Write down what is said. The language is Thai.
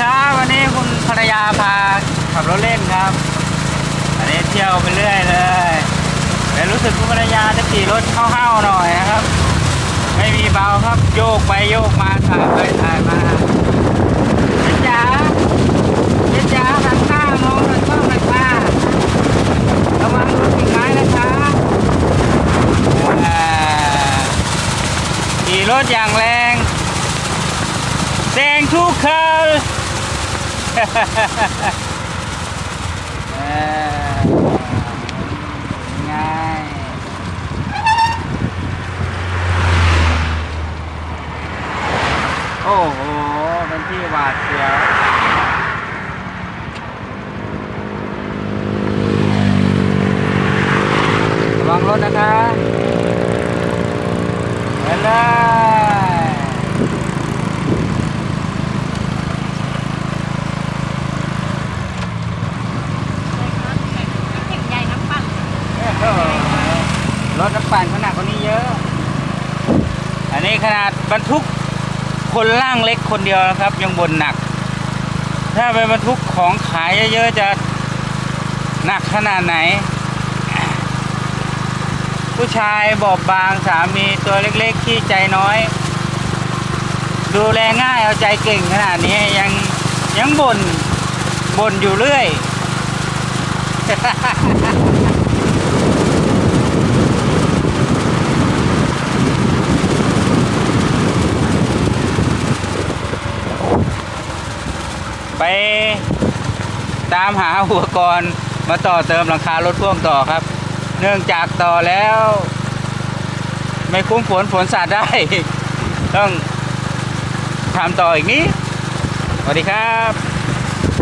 ครับ วันนี้คุณภรรยาพาขับรถเล่นครับอันนี้เที่ยวไปเรื่อยเลยแต่รู้สึกคุณภรรยาจะขี่รถเข้าๆหน่อยนะครับ ไม่มีเบาครับโยกไปโยกมาถ่ายไปถ่ายมาเจ๊จ๋าเจ๊จ๋าหันหน้ามองหน่อยกล้องหน่อยค่ะระวังรถกิ่งไม้นะคะขี่รถอย่างแรงแซงทุกคัน ง่ายโอ้โหเป็นที่หวาดเสียวระวังรถนะคะไปเลย เก่งใหญ่น้ำปั่น โอ้โห รถน้ำปั่นขนาดกว่านี้เยอะ อันนี้ขนาดบรรทุกคนล่างเล็กคนเดียวนะครับ ยังบนหนัก ถ้าไปบรรทุกของขายเยอะๆจะหนักขนาดไหน ผู้ชายบอบบางสามีตัวเล็กๆขี้ใจน้อย ดูแลง่ายเอาใจเก่งขนาดนี้ยังยังบน่นบ่นอยู่เรื่อย ไปตามหาอุปกรณ์มาต่อเติมหลังคารถพ่วงต่อครับ เนื่องจากต่อแล้ว ไม่คุ้มฝนฝนสาดได้ ต้องทำต่ออีกนี้สวัสดีครับ